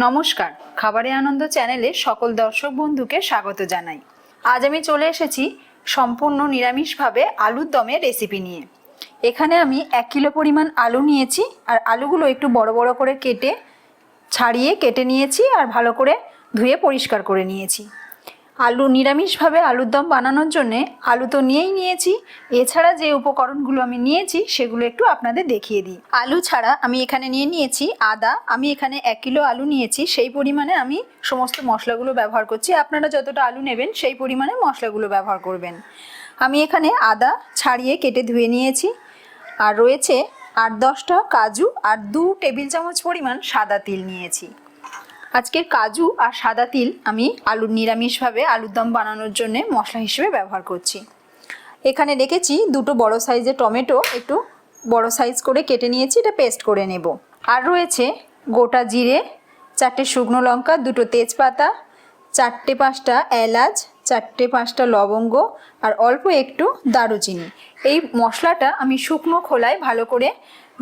নমস্কার, খাবারে আনন্দ চ্যানেলে সকল দর্শক বন্ধুকে স্বাগত জানাই। আজ আমি চলে এসেছি সম্পূর্ণ নিরামিষভাবে আলুর দমের রেসিপি নিয়ে। এখানে আমি এক কিলো পরিমাণ আলু নিয়েছি, আর আলুগুলো একটু বড় বড় করে কেটে, ছাড়িয়ে কেটে নিয়েছি, আর ভালো করে ধুয়ে পরিষ্কার করে নিয়েছি। আলু নিরামিষভাবে আলুর দম বানানোর জন্যে আলু তো নিয়েই নিয়েছি। এছাড়া যে উপকরণগুলো আমি নিয়েছি, সেগুলো একটু আপনাদের দেখিয়ে দিই। আলু ছাড়া আমি এখানে নিয়ে নিয়েছি আদা। আমি এখানে এক কিলো আলু নিয়েছি, সেই পরিমাণে আমি সমস্ত মশলাগুলো ব্যবহার করছি। আপনারা যতটা আলু নেবেন, সেই পরিমাণে মশলাগুলো ব্যবহার করবেন। আমি এখানে আদা ছাড়িয়ে কেটে ধুয়ে নিয়েছি। আর রয়েছে আট দশটা কাজু আর দু টেবিল চামচ পরিমাণ সাদা তিল নিয়েছি। আজকের কাজু আর সাদা তিল আমি আলুর নিরামিষভাবে আলুর দম বানানোর জন্য মশলা হিসেবে ব্যবহার করছি। এখানে রেখেছি দুটো বড় সাইজের টমেটো, একটু বড় সাইজ করে কেটে নিয়েছি, এটা পেস্ট করে নেব। আর রয়েছে গোটা জিরে, চারটে শুকনো লঙ্কা, দুটো তেজপাতা, চারটে পাঁচটা এলাচ, চারটে পাঁচটা লবঙ্গ, আর অল্প একটু দারুচিনি। এই মশলাটা আমি শুকনো খোলায় ভালো করে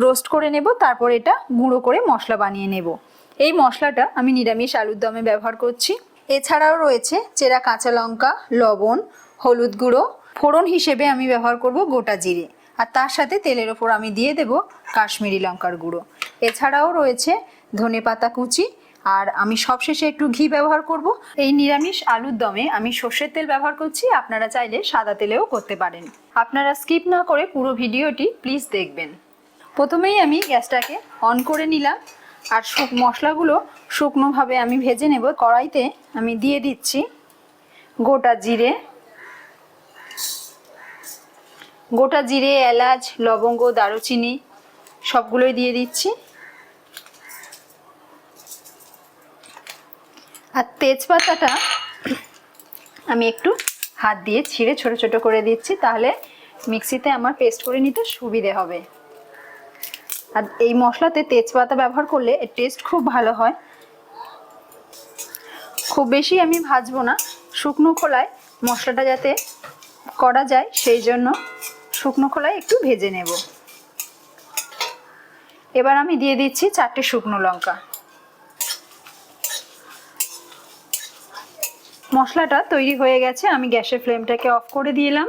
রোস্ট করে নেব, তারপর এটা গুঁড়ো করে মশলা বানিয়ে নেব। এই মশলাটা আমি নিরামিষ আলুর দমে ব্যবহার করছি। এছাড়াও রয়েছে চেরা কাঁচা লঙ্কা, লবণ, হলুদ গুঁড়ো। ফোড়ন হিসেবে আমি ব্যবহার করব গোটা জিরে। আর তার সাথে তেলের ওপর আমি দিয়ে দেব কাশ্মীরি লঙ্কার গুঁড়ো। এছাড়াও রয়েছে ধনে পাতা কুচি। আর আমি সবশেষে একটু ঘি ব্যবহার করব। এই নিরামিষ আলুর দমে আমি সর্ষের তেল ব্যবহার করছি। আপনারা চাইলে সাদা তেলেও করতে পারেন। আপনারা স্কিপ না করে পুরো ভিডিওটি প্লিজ দেখবেন। প্রথমেই আমি গ্যাসটাকে অন করে নিলাম। আর শুক মশলাগুলো শুকনোভাবে আমি ভেজে নেব। কড়াইতে আমি দিয়ে দিচ্ছি গোটা জিরে। গোটা জিরে, এলাচ, লবঙ্গ, দারুচিনি সবগুলোই দিয়ে দিচ্ছি। আর তেজপাতাটা আমি একটু হাত দিয়ে ছিঁড়ে ছোট ছোট করে দিচ্ছি, তাহলে মিক্সিতে আমার পেস্ট করে নিতে সুবিধে হবে। আর এই মশলাতে তেজপাতা ব্যবহার করলে এর টেস্ট খুব ভালো হয়। খুব বেশি আমি ভাজবো না, শুকনো খোলায় মশলাটা যাতে করা যায় সেই জন্য শুকনো খোলায় একটু ভেজে নেব। এবার আমি দিয়ে দিচ্ছি চারটে শুকনো লঙ্কা। মশলাটা তৈরি হয়ে গেছে, আমি গ্যাসের ফ্লেমটাকে অফ করে দিলাম।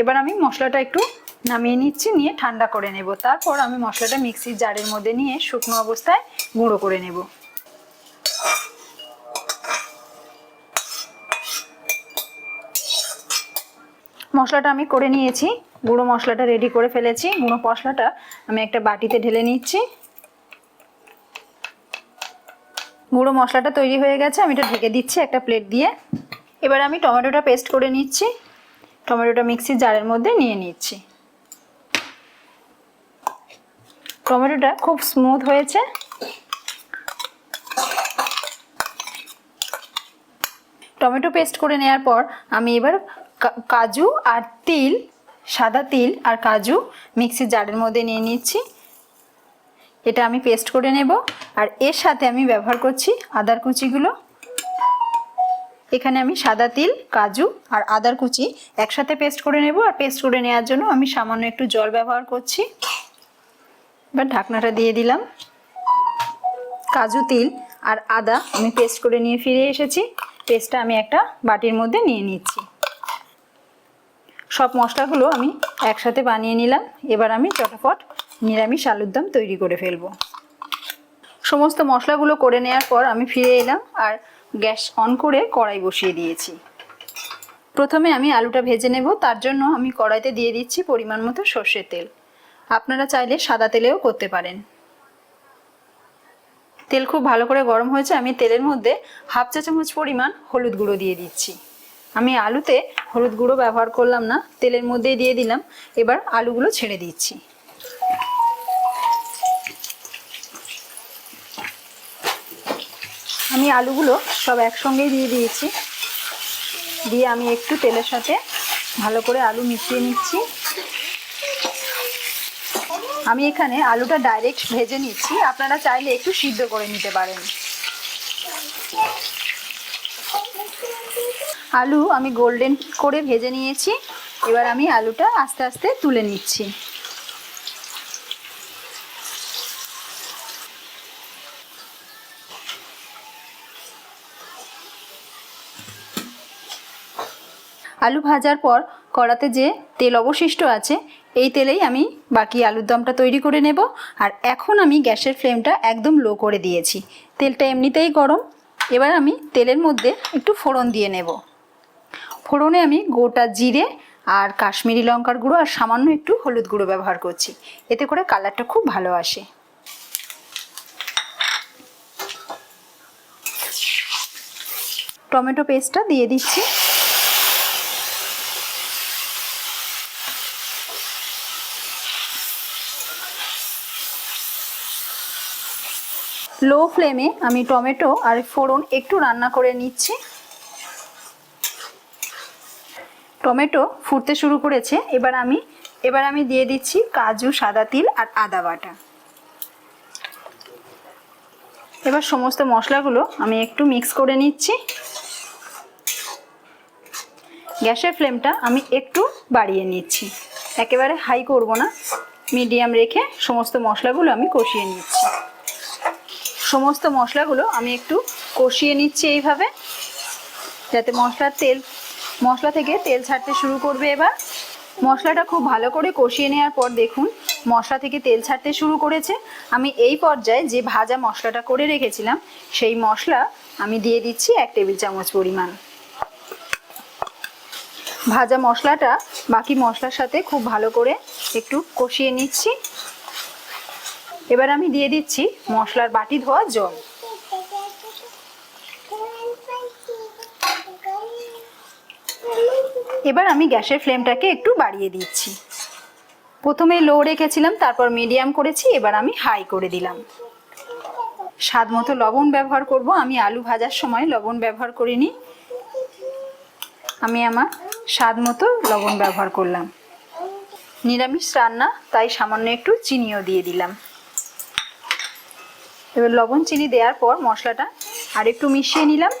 এবার আমি মশলাটা একটু নামিয়ে নিচ্ছি, নিয়ে ঠান্ডা করে নেব। তারপর আমি মশলাটা মিক্সির জারের মধ্যে নিয়ে শুকনো অবস্থায় গুঁড়ো করে নেব। মশলাটা আমি করে নিয়েছি, গুঁড়ো মশলাটা রেডি করে ফেলেছি। গুঁড়ো মশলাটা আমি একটা বাটিতে ঢেলে নিচ্ছি। গুঁড়ো মশলাটা তৈরি হয়ে গেছে, আমি এটা ঢেকে দিচ্ছি একটা প্লেট দিয়ে। এবার আমি টমেটোটা পেস্ট করে নিচ্ছি। টমেটোটা মিক্সির জারের মধ্যে নিয়ে নিচ্ছি। টমেটোটা খুব স্মুথ হয়েছে। টমেটো পেস্ট করে নেওয়ার পর আমি এবার কাজু আর তিল, সাদা তিল আর কাজু মিক্সির জারের মধ্যে নিয়ে নিচ্ছি। এটা আমি পেস্ট করে নেব আর এর সাথে আমি ব্যবহার করছি আদার কুচিগুলো। এখানে আমি সাদা তিল, কাজু আর আদার কুচি একসাথে পেস্ট করে নেব আর পেস্ট করে নেওয়ার জন্য আমি সামান্য একটু জল ব্যবহার করছি। এবার ঢাকনাটা দিয়ে দিলাম। কাজু, তিল আর আদা আমি পেস্ট করে নিয়ে ফিরে এসেছি। পেস্টটা আমি একটা বাটির মধ্যে নিয়ে নিচ্ছি। সব মশলাগুলো আমি একসাথে বানিয়ে নিলাম। এবার আমি চটাফট নিরামিষ আলুর দম তৈরি করে ফেলব। সমস্ত মশলাগুলো করে নেওয়ার পর আমি ফিরে এলাম আর গ্যাস অন করে কড়াই বসিয়ে দিয়েছি। প্রথমে আমি আলুটা ভেজে নেব। তার জন্য আমি কড়াইতে দিয়ে দিচ্ছি পরিমাণ মতো সর্ষের তেল। আপনারা চাইলে সাদা তেলেও করতে পারেন। তেল খুব ভালো করে গরম হয়েছে, আমি তেলের মধ্যে হাফ চা চামচ পরিমাণ হলুদ গুঁড়ো দিয়ে দিচ্ছি। আমি আলুতে হলুদ গুঁড়ো ব্যবহার করলাম না, তেলের মধ্যেই দিয়ে দিলাম। এবার আলুগুলো ছেড়ে দিচ্ছি। আমি আলুগুলো সব একসঙ্গেই দিয়ে দিয়েছি। দিয়ে আমি একটু তেলের সাথে ভালো করে আলু মিশিয়ে নিচ্ছি। আমি এখানে আলুটা ডাইরেক্ট ভেজে নিচ্ছি। আপনারা চাইলে একটু সিদ্ধ করে নিতে পারেন। আলু আমি গোল্ডেন করে ভেজে নিয়েছি। এবার আমি আলুটা আস্তে আস্তে তুলে নিচ্ছি। আলু ভাজার পর কড়াতে যে তেল অবশিষ্ট আছে, এই তেলেই আমি বাকি আলুর দমটা তৈরি করে নেব। আর এখন আমি গ্যাসের ফ্লেমটা একদম লো করে দিয়েছি। তেলটা এমনিতেই গরম। এবার আমি তেলের মধ্যে একটু ফোড়ন দিয়ে নেব। ফোড়নে আমি গোটা জিরে আর কাশ্মীরি লঙ্কার গুঁড়ো আর সামান্য একটু হলুদ গুঁড়ো ব্যবহার করছি। এতে করে কালারটা খুব ভালো আসে। টমেটো পেস্টটা দিয়ে দিচ্ছি। লো ফ্লেমে আমি টমেটো আর ফোড়ন একটু রান্না করে নিচ্ছি। টমেটো ফুটতে শুরু করেছে। এবার আমি এবার আমি দিয়ে দিচ্ছি কাজু, সাদা তিল আর আদা বাটা। এবার সমস্ত মশলাগুলো আমি একটু মিক্স করে নিচ্ছি। গ্যাসের ফ্লেমটা আমি একটু বাড়িয়ে নিচ্ছি। একেবারে হাই করব না। মিডিয়াম রেখে সমস্ত মশলাগুলো আমি কষিয়ে নিচ্ছি। সমস্ত মশলাগুলো আমি একটু কষিয়ে নিচ্ছি এইভাবে। যাতে মশলার তেল, মশলা থেকে তেল ছাড়তে শুরু করবে এবার। মশলাটা খুব ভালো করে কষিয়ে নেওয়ার পর দেখুন, মশলা থেকে তেল ছাড়তে শুরু করেছে। আমি এই পর্যায়ে যে ভাজা মশলাটা করে রেখেছিলাম, সেই মশলা আমি দিয়ে দিচ্ছি এক টেবিল চামচ পরিমাণ। ভাজা মশলাটা বাকি মশলার সাথে খুব ভালো করে একটু কষিয়ে নিচ্ছি। এবার আমি দিয়ে দিচ্ছি মশলার বাটি ধোয়া জল। এবার আমি গ্যাসের ফ্লেমটাকে একটু বাড়িয়ে দিচ্ছি। প্রথমে লো রেখেছিলাম, তারপর মিডিয়াম করেছি, এবার আমি হাই করে দিলাম। স্বাদ মতো লবণ ব্যবহার করব। আমি আলু ভাজার সময় লবণ ব্যবহার করিনি। আমি আমার স্বাদ মতো লবণ ব্যবহার করলাম। নিরামিষ রান্না, তাই সামান্য একটু চিনিও দিয়ে দিলাম। এবার লবণ চিনি দেওয়ার পর মশলাটা আর একটু মিশিয়ে নিলাম।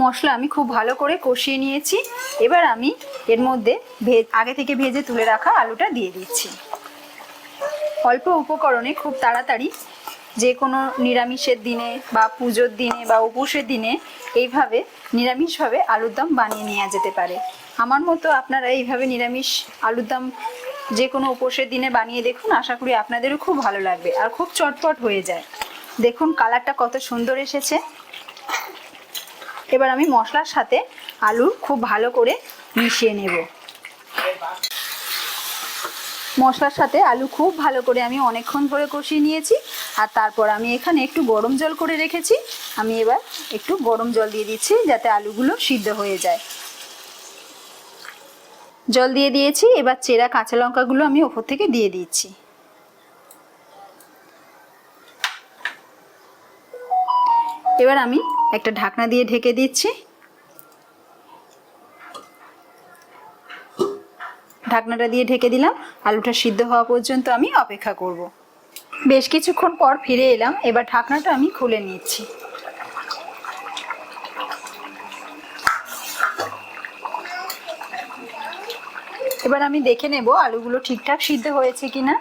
মশলা আমি খুব ভালো করে কষিয়ে নিয়েছি। এবার আমি এর মধ্যে আগে থেকে ভেজে তুলে রাখা আলুটা দিয়ে দিচ্ছি। অল্প উপকরণে খুব তাড়াতাড়ি যে কোনো নিরামিষের দিনে বা পুজোর দিনে বা উপোসের দিনে এইভাবে নিরামিষভাবে আলুর দম বানিয়ে নেওয়া যেতে পারে। আমার মতো আপনারা এইভাবে নিরামিষ আলুর দম যে কোনো উপোসের দিনে বানিয়ে দেখুন, আশা করি আপনাদেরও খুব ভালো লাগবে। আর খুব চটপট হয়ে যায়। দেখুন, কালারটা কত সুন্দর এসেছে। এবার আমি মশলার সাথে আলু খুব ভালো করে মিশিয়ে নেব। মশলার সাথে আলু খুব ভালো করে আমি অনেকক্ষণ ধরে কষিয়ে নিয়েছি। আর তারপর আমি এখানে একটু গরম জল করে রেখেছি। আমি এবার একটু গরম জল দিয়ে দিচ্ছি যাতে আলুগুলো সিদ্ধ হয়ে যায়। জল দিয়ে দিয়েছি, এবার চেরা কাঁচা লঙ্কাগুলো আমি ওপর থেকে দিয়ে দিচ্ছি। এবার আমি একটা ঢাকনা দিয়ে ঢেকে দিচ্ছি। ঢাকনাটা দিয়ে ঢেকে দিলাম, আলুটা সিদ্ধ হওয়া পর্যন্ত আমি অপেক্ষা করব। বেশ কিছুক্ষণ পর ফিরে এলাম, এবার ঢাকনাটা আমি খুলে নিচ্ছি। এবার আমি দেখে নেব আলুগুলো ঠিকঠাক সিদ্ধ হয়েছে কিনা।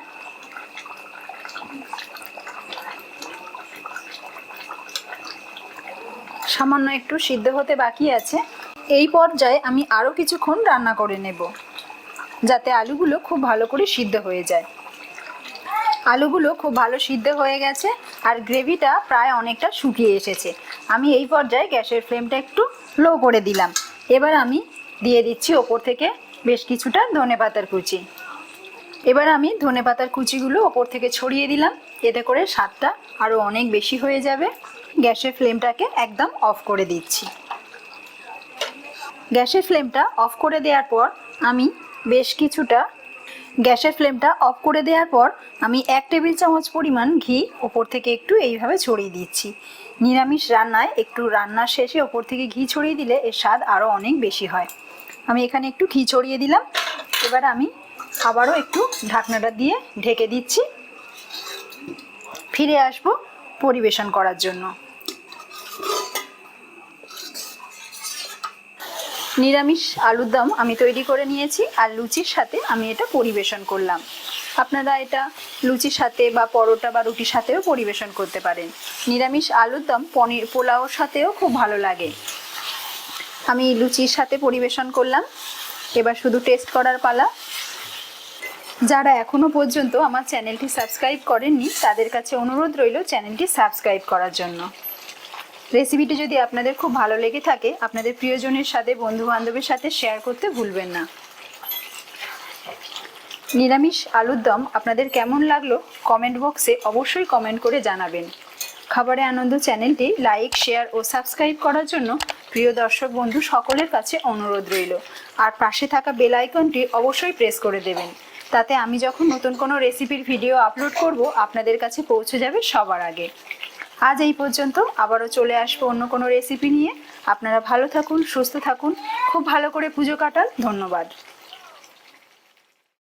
সামান্য একটু সিদ্ধ হতে বাকি আছে। এই পর্যায়ে আমি আরও কিছুক্ষণ রান্না করে নেব, যাতে আলুগুলো খুব ভালো করে সিদ্ধ হয়ে যায়। আলুগুলো খুব ভালো সিদ্ধ হয়ে গেছে আর গ্রেভিটা প্রায় অনেকটা শুকিয়ে এসেছে। আমি এই পর্যায়ে গ্যাসের ফ্লেমটা একটু লো করে দিলাম। এবার আমি দিয়ে দিচ্ছি ওপর থেকে বেশ কিছুটা ধনে পাতার কুচি। এবার আমি ধনে পাতার কুচিগুলো ওপর থেকে ছড়িয়ে দিলাম। এতে করে স্বাদটা আরও অনেক বেশি হয়ে যাবে। গ্যাসের ফ্লেমটাকে একদম অফ করে দিচ্ছি। গ্যাসের ফ্লেমটা অফ করে দেওয়ার পর আমি বেশ কিছুটা গ্যাসের ফ্লেমটা অফ করে দেওয়ার পর আমি এক টেবিল চামচ পরিমাণ ঘি ওপর থেকে একটু এইভাবে ছড়িয়ে দিচ্ছি। নিরামিষ রান্নায় একটু রান্নার শেষে ওপর থেকে ঘি ছড়িয়ে দিলে এর স্বাদ আরও অনেক বেশি হয়। আমি এখানে একটু ঘি ছড়িয়ে দিলাম। এবার আমি আবারও একটু ঢাকনাটা দিয়ে ঢেকে দিচ্ছি। ফিরে আসব পরিবেশন করার জন্য। নিরামিষ আলুর দম আমি তৈরি করে নিয়েছি আর লুচির সাথে আমি এটা পরিবেশন করলাম। আপনারা এটা লুচির সাথে বা পরোটা বা রুটির সাথেও পরিবেশন করতে পারেন। নিরামিষ আলুর দম পনির পোলাওর সাথেও খুব ভালো লাগে। আমি লুচির সাথে পরিবেশন করলাম। এবার শুধু টেস্ট করার পালা। যারা এখনও পর্যন্ত আমার চ্যানেলটি সাবস্ক্রাইব করেননি, তাদের কাছে অনুরোধ রইল চ্যানেলটি সাবস্ক্রাইব করার জন্য। রেসিপিটি যদি আপনাদের খুব ভালো লেগে থাকে, আপনাদের প্রিয়জনের সাথে বন্ধু বান্ধবের সাথে শেয়ার করতে ভুলবেন না। নিরামিষ আলুর দম আপনাদের কেমন লাগল কমেন্ট বক্সে অবশ্যই কমেন্ট করে জানাবেন। খাবারে আনন্দ চ্যানেলটি লাইক, শেয়ার ও সাবস্ক্রাইব করার জন্য প্রিয় দর্শক বন্ধু সকলের কাছে অনুরোধ রইল। আর পাশে থাকা বেল আইকনটি অবশ্যই প্রেস করে দেবেন। তাতে আমি যখন নতুন কোনো রেসিপির ভিডিও আপলোড করব, আপনাদের কাছে পৌঁছে যাবে সবার আগে। আজ এই পর্যন্ত আবারও চলে আসব অন্য কোনো রেসিপি নিয়ে। আপনারা ভালো থাকুন, সুস্থ থাকুন। খুব ভালো করে পুজো কাটান। ধন্যবাদ।